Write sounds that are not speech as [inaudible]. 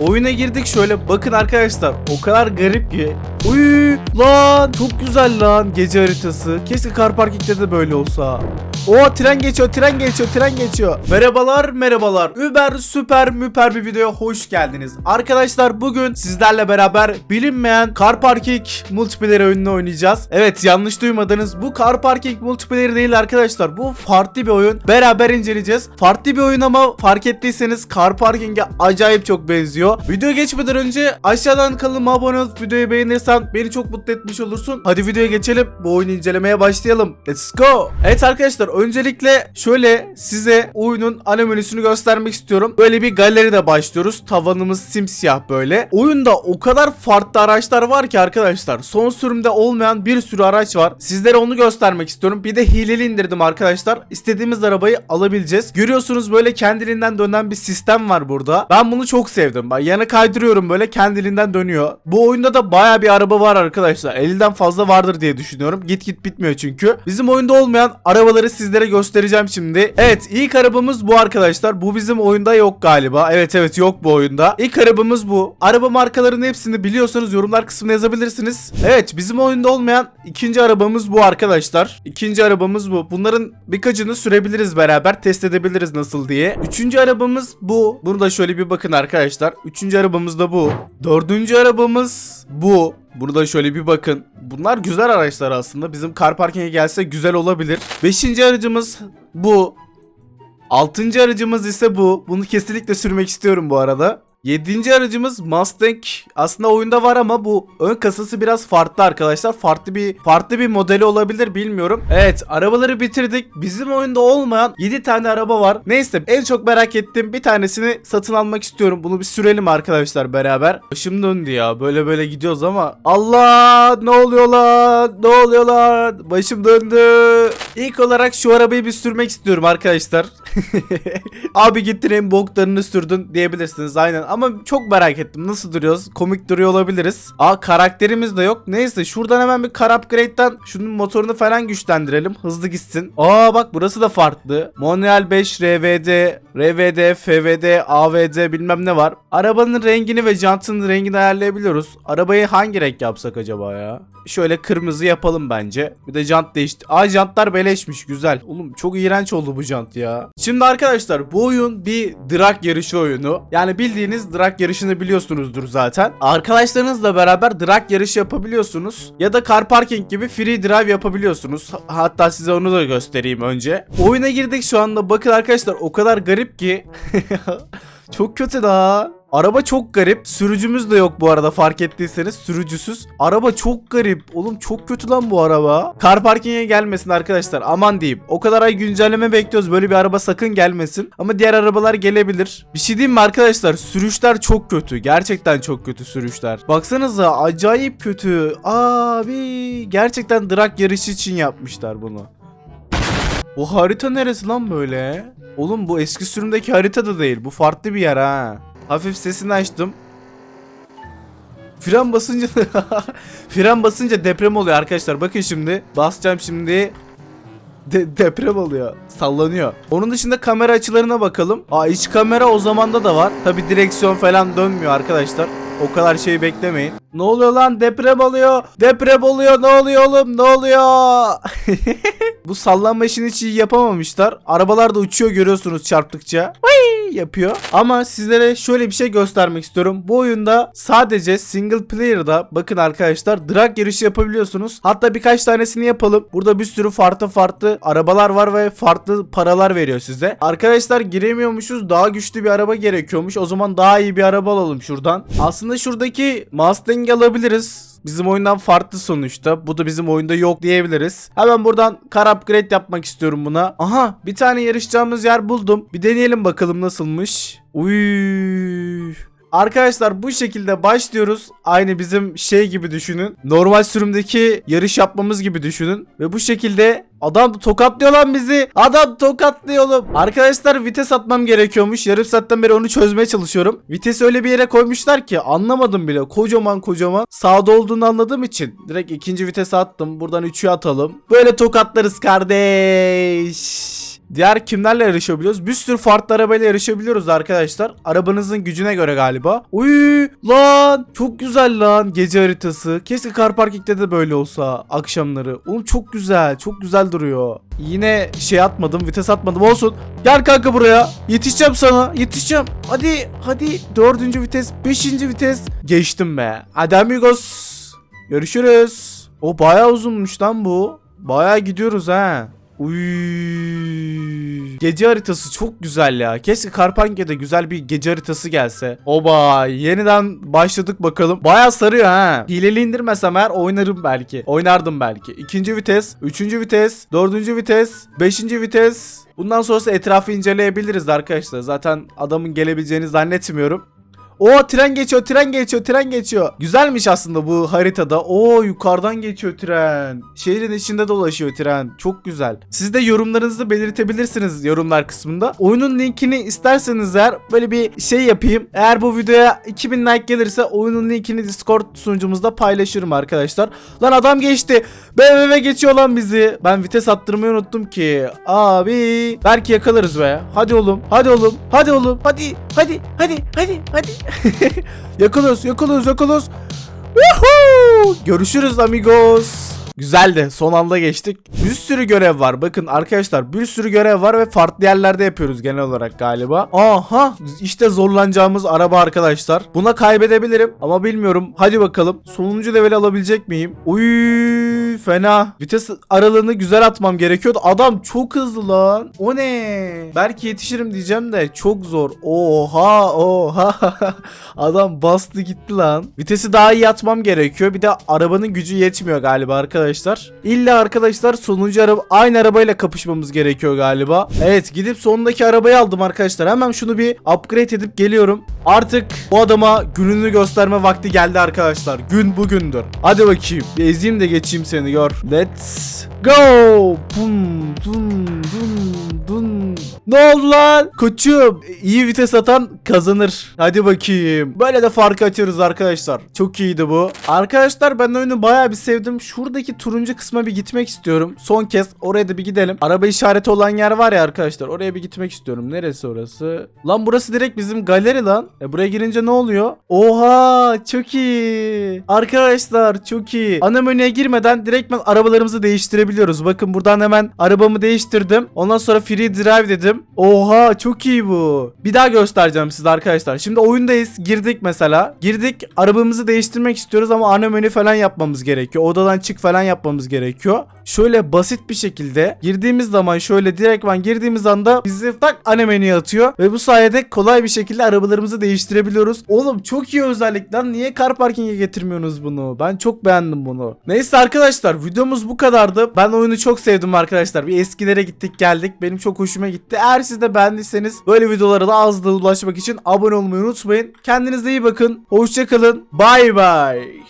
Oyuna girdik şöyle bakın arkadaşlar o kadar garip ki. Uy lan çok güzel lan gece haritası. Keşke kar parkingde de böyle olsa. O tren geçiyor tren geçiyor tren geçiyor. Merhabalar merhabalar. Uber süper müper bir videoya hoş geldiniz. Arkadaşlar bugün sizlerle beraber bilinmeyen Car Parking multiplayer oyununu oynayacağız. Evet yanlış duymadınız. Bu Car Parking multiplayer değil arkadaşlar. Bu farklı bir oyun. Beraber inceleyeceğiz. Farklı bir oyun ama fark ettiyseniz Car Parking'e acayip çok benziyor. Video geçmeden önce aşağıdan kanalıma abone olup videoyu beğenirsen beni çok mutlu etmiş olursun. Hadi videoya geçelim. Bu oyunu incelemeye başlayalım. Let's go. Evet arkadaşlar öncelikle şöyle size oyunun ana menüsünü göstermek istiyorum. Böyle bir galeride başlıyoruz. Tavanımız simsiyah böyle. Oyunda o kadar farklı araçlar var ki arkadaşlar. Son sürümde olmayan bir sürü araç var. Sizlere onu göstermek istiyorum. Bir de hileli indirdim arkadaşlar. İstediğimiz arabayı alabileceğiz. Görüyorsunuz böyle kendiliğinden dönen bir sistem var burada. Ben bunu çok sevdim. Yana kaydırıyorum böyle kendiliğinden dönüyor. Bu oyunda da baya bir araba var arkadaşlar. 50'den fazla vardır diye düşünüyorum. Git git bitmiyor çünkü. Bizim oyunda olmayan arabaları sizlere göstereceğim şimdi. Evet ilk arabamız bu arkadaşlar. Bu bizim oyunda yok galiba. Evet evet yok bu oyunda. İlk arabamız bu. Araba markalarının hepsini biliyorsanız yorumlar kısmına yazabilirsiniz. Evet bizim oyunda olmayan ikinci arabamız bu arkadaşlar. İkinci arabamız bu. Bunların birkaçını sürebiliriz beraber. Test edebiliriz nasıl diye. Üçüncü arabamız bu. Bunu da şöyle bir bakın arkadaşlar. Üçüncü arabamız da bu. Dördüncü arabamız bu. Bunu da şöyle bir bakın. Bunlar güzel araçlar aslında. Bizim car parking'e gelse güzel olabilir. Beşinci aracımız bu. Altıncı aracımız ise bu. Bunu kesinlikle sürmek istiyorum bu arada. Yedinci aracımız Mustang. Aslında oyunda var ama bu ön kasası biraz farklı arkadaşlar. Farklı bir farklı bir modeli olabilir bilmiyorum. Evet arabaları bitirdik. Bizim oyunda olmayan 7 tane araba var. Neyse en çok merak ettiğim bir tanesini satın almak istiyorum. Bunu bir sürelim arkadaşlar beraber. Başım döndü ya. Böyle böyle gidiyoruz ama. Allah ne oluyor lan? Ne oluyor lan? Başım döndü. İlk olarak şu arabayı bir sürmek istiyorum arkadaşlar. [laughs] Abi gittin en boklarını sürdün diyebilirsiniz aynen ama çok merak ettim. Nasıl duruyoruz? Komik duruyor olabiliriz. Aa karakterimiz de yok. Neyse şuradan hemen bir car upgrade'den şunun motorunu falan güçlendirelim. Hızlı gitsin. Aa bak burası da farklı. Monreal 5 RVD RVD FVD AVD bilmem ne var. Arabanın rengini ve jantının rengini ayarlayabiliyoruz. Arabayı hangi renk yapsak acaba ya? Şöyle kırmızı yapalım bence. Bir de jant değişti. Aa jantlar beleşmiş. Güzel. Oğlum çok iğrenç oldu bu jant ya. Şimdi arkadaşlar bu oyun bir drag yarışı oyunu. Yani bildiğiniz drag yarışını biliyorsunuzdur zaten. Arkadaşlarınızla beraber drag yarışı yapabiliyorsunuz. Ya da car parking gibi free drive yapabiliyorsunuz. Ha- Hatta size onu da göstereyim önce. Oyuna girdik şu anda. Bakın arkadaşlar o kadar garip ki. [laughs] çok kötü daha. Araba çok garip. Sürücümüz de yok bu arada fark ettiyseniz. Sürücüsüz. Araba çok garip. Oğlum çok kötü lan bu araba. Car parking'e gelmesin arkadaşlar. Aman diyeyim. O kadar ay güncelleme bekliyoruz. Böyle bir araba sakın gelmesin. Ama diğer arabalar gelebilir. Bir şey diyeyim mi arkadaşlar? Sürüşler çok kötü. Gerçekten çok kötü sürüşler. Baksanıza acayip kötü. Abi gerçekten drag yarışı için yapmışlar bunu. Bu harita neresi lan böyle? Oğlum bu eski sürümdeki harita da değil. Bu farklı bir yer ha. Hafif sesini açtım. Fren basınca [laughs] fren basınca deprem oluyor arkadaşlar. Bakın şimdi. Basacağım şimdi. De- deprem oluyor. Sallanıyor. Onun dışında kamera açılarına bakalım. Aa iç kamera o zamanda da var. Tabi direksiyon falan dönmüyor arkadaşlar. O kadar şey beklemeyin. Ne oluyor lan? Deprem oluyor. Deprem oluyor. Ne oluyor oğlum? Ne oluyor? [laughs] Bu sallanma işini hiç iyi yapamamışlar. Arabalar da uçuyor görüyorsunuz çarptıkça. Vay yapıyor. Ama sizlere şöyle bir şey göstermek istiyorum. Bu oyunda sadece single player'da bakın arkadaşlar drag yarışı yapabiliyorsunuz. Hatta birkaç tanesini yapalım. Burada bir sürü farklı farklı arabalar var ve farklı paralar veriyor size. Arkadaşlar giremiyormuşuz. Daha güçlü bir araba gerekiyormuş. O zaman daha iyi bir araba alalım şuradan. Aslında şuradaki Mustang alabiliriz. Bizim oyundan farklı sonuçta. Bu da bizim oyunda yok diyebiliriz. Hemen buradan car upgrade yapmak istiyorum buna. Aha bir tane yarışacağımız yer buldum. Bir deneyelim bakalım nasılmış. Uy. Arkadaşlar bu şekilde başlıyoruz. Aynı bizim şey gibi düşünün. Normal sürümdeki yarış yapmamız gibi düşünün. Ve bu şekilde Adam tokatlıyor lan bizi. Adam tokatlıyor oğlum. Arkadaşlar vites atmam gerekiyormuş. Yarım saatten beri onu çözmeye çalışıyorum. Vitesi öyle bir yere koymuşlar ki anlamadım bile. Kocaman kocaman. Sağda olduğunu anladığım için. Direkt ikinci vitese attım. Buradan üçü atalım. Böyle tokatlarız kardeş. Diğer kimlerle yarışabiliyoruz? Bir sürü farklı arabayla yarışabiliyoruz arkadaşlar. Arabanızın gücüne göre galiba. Uy lan çok güzel lan gece haritası. Keşke Car Parking'de de böyle olsa akşamları. Oğlum çok güzel çok güzel duruyor. Yine şey atmadım vites atmadım olsun. Gel kanka buraya. Yetişeceğim sana yetişeceğim. Hadi hadi dördüncü vites beşinci vites. Geçtim be. Hadi amigos. Görüşürüz. O bayağı uzunmuş lan bu. Bayağı gidiyoruz ha. Uy. Gece haritası çok güzel ya. Keşke Karpankya'da güzel bir gece haritası gelse. Oba yeniden başladık bakalım. Baya sarıyor ha. Hileli indirmesem eğer oynarım belki. Oynardım belki. İkinci vites, üçüncü vites, dördüncü vites, beşinci vites. Bundan sonrası etrafı inceleyebiliriz arkadaşlar. Zaten adamın gelebileceğini zannetmiyorum. O tren geçiyor, tren geçiyor, tren geçiyor. Güzelmiş aslında bu haritada. O yukarıdan geçiyor tren. Şehrin içinde dolaşıyor tren. Çok güzel. Siz de yorumlarınızı belirtebilirsiniz yorumlar kısmında. Oyunun linkini isterseniz eğer böyle bir şey yapayım. Eğer bu videoya 2000 like gelirse oyunun linkini Discord sunucumuzda paylaşırım arkadaşlar. Lan adam geçti. BMW geçiyor lan bizi. Ben vites attırmayı unuttum ki. Abi. Belki yakalarız be. Hadi oğlum. Hadi oğlum. Hadi oğlum. Hadi. Hadi. Hadi. Hadi. Hadi. [laughs] yakalıyoruz. Yakalıyoruz. Yakalıyoruz. Woohoo! Görüşürüz amigos. Güzeldi. Son anda geçtik. Bir sürü görev var. Bakın arkadaşlar bir sürü görev var ve farklı yerlerde yapıyoruz genel olarak galiba. Aha işte zorlanacağımız araba arkadaşlar. Buna kaybedebilirim ama bilmiyorum. Hadi bakalım. Sonuncu level alabilecek miyim? Fena. Vites aralığını güzel atmam gerekiyordu. Adam çok hızlı lan. O ne? Belki yetişirim diyeceğim de çok zor. Oha oha. [laughs] Adam bastı gitti lan. Vitesi daha iyi atmam gerekiyor. Bir de arabanın gücü yetmiyor galiba arkadaşlar. İlla arkadaşlar sonuncu araba aynı arabayla kapışmamız gerekiyor galiba. Evet gidip sonundaki arabayı aldım arkadaşlar. Hemen şunu bir upgrade edip geliyorum. Artık bu adama gününü gösterme vakti geldi arkadaşlar. Gün bugündür. Hadi bakayım. Bir ezeyim de geçeyim seni gör. Let's go. Bum dum dum dum. Ne oldu lan? Koçum iyi vites atan kazanır. Hadi bakayım. Böyle de farkı açıyoruz arkadaşlar. Çok iyiydi bu. Arkadaşlar ben oyunu bayağı bir sevdim. Şuradaki turuncu kısma bir gitmek istiyorum. Son kez oraya da bir gidelim. Araba işareti olan yer var ya arkadaşlar. Oraya bir gitmek istiyorum. Neresi orası? Lan burası direkt bizim galeri lan. E buraya girince ne oluyor? Oha çok iyi. Arkadaşlar çok iyi. Ana menüye girmeden direktmen arabalarımızı değiştirebiliyoruz. Bakın buradan hemen arabamı değiştirdim. Ondan sonra free drive dedim. Oha çok iyi bu. Bir daha göstereceğim size arkadaşlar. Şimdi oyundayız. Girdik mesela. Girdik. Arabamızı değiştirmek istiyoruz ama ana menü falan yapmamız gerekiyor. Odadan çık falan yapmamız gerekiyor. Şöyle basit bir şekilde girdiğimiz zaman şöyle direktman girdiğimiz anda bizi tak ana menüye atıyor. Ve bu sayede kolay bir şekilde arabalarımızı değiştirebiliyoruz. Oğlum çok iyi özellik lan. Niye car parking'e getirmiyorsunuz bunu? Ben çok beğendim bunu. Neyse arkadaşlar videomuz bu kadardı. Ben oyunu çok sevdim arkadaşlar. Bir eskilere gittik geldik. Benim çok hoşuma gitti. Eğer siz de beğendiyseniz böyle videolara da az da ulaşmak için abone olmayı unutmayın. Kendinize iyi bakın. Hoşçakalın. Bay bay.